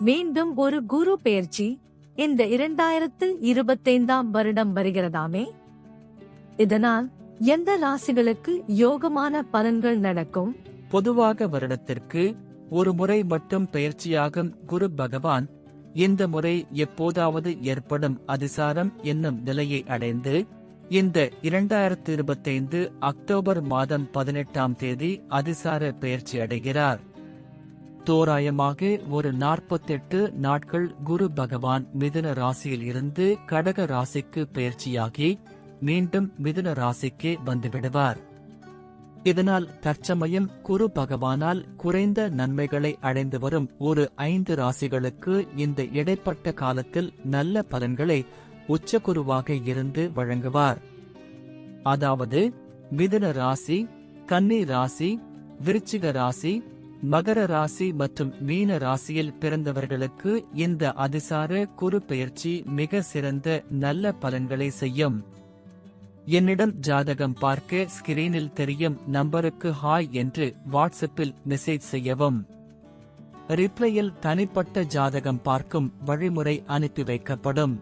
மீண்டும் ஒரு குரு பெயர்ச்சி இந்த இரண்டாயிரத்து இருபத்தைந்தாம் வருடம் வருகிறதாமே. இதனால் எந்த ராசிகளுக்கு யோகமான பலன்கள் நடக்கும்? பொதுவாக வருடத்திற்கு ஒரு முறை மட்டும் பெயர்ச்சியாகும் குரு பகவான் இந்த முறை எப்போதாவது ஏற்படும் அதிசாரம் என்னும் நிலையை அடைந்து இந்த இரண்டாயிரத்து இருபத்தைந்து அக்டோபர் மாதம் பதினெட்டாம் தேதி அதிசார பெயர்ச்சி அடைகிறார். தோராயமாக ஒரு நாற்பத்தெட்டு நாட்கள் குரு பகவான் மிதுன ராசியில் இருந்து கடக ராசிக்கு பெயர்ச்சியாகி மீண்டும் மிதுன ராசிக்கு வந்துவிடுவார். இதனால் தற்சமயம் குரு பகவானால் குறைந்த நன்மைகளை அடைந்து வரும் ஒரு ஐந்து ராசிகளுக்கு இந்த இடைப்பட்ட காலத்தில் நல்ல பலன்களை உச்சகுருவாக இருந்து வழங்குவார். அதாவது மிதுன ராசி கன்னி ராசி விருச்சிக ராசி மகர ராசி மற்றும் மீன ராசியில் பிறந்தவர்களுக்கு இந்த அதிசார குரு பெயர்ச்சி மிக சிறந்த நல்ல பலன்களை செய்யும். என்னிடம் ஜாதகம் பார்க்க ஸ்கிரீனில் தெரியும் நம்பருக்கு ஹாய் என்று வாட்ஸ்அப்பில் மெசேஜ் செய்யவும். ரிப்ளையில் தனிப்பட்ட ஜாதகம் பார்க்கும் வழிமுறை அனுப்பி வைக்கப்படும்.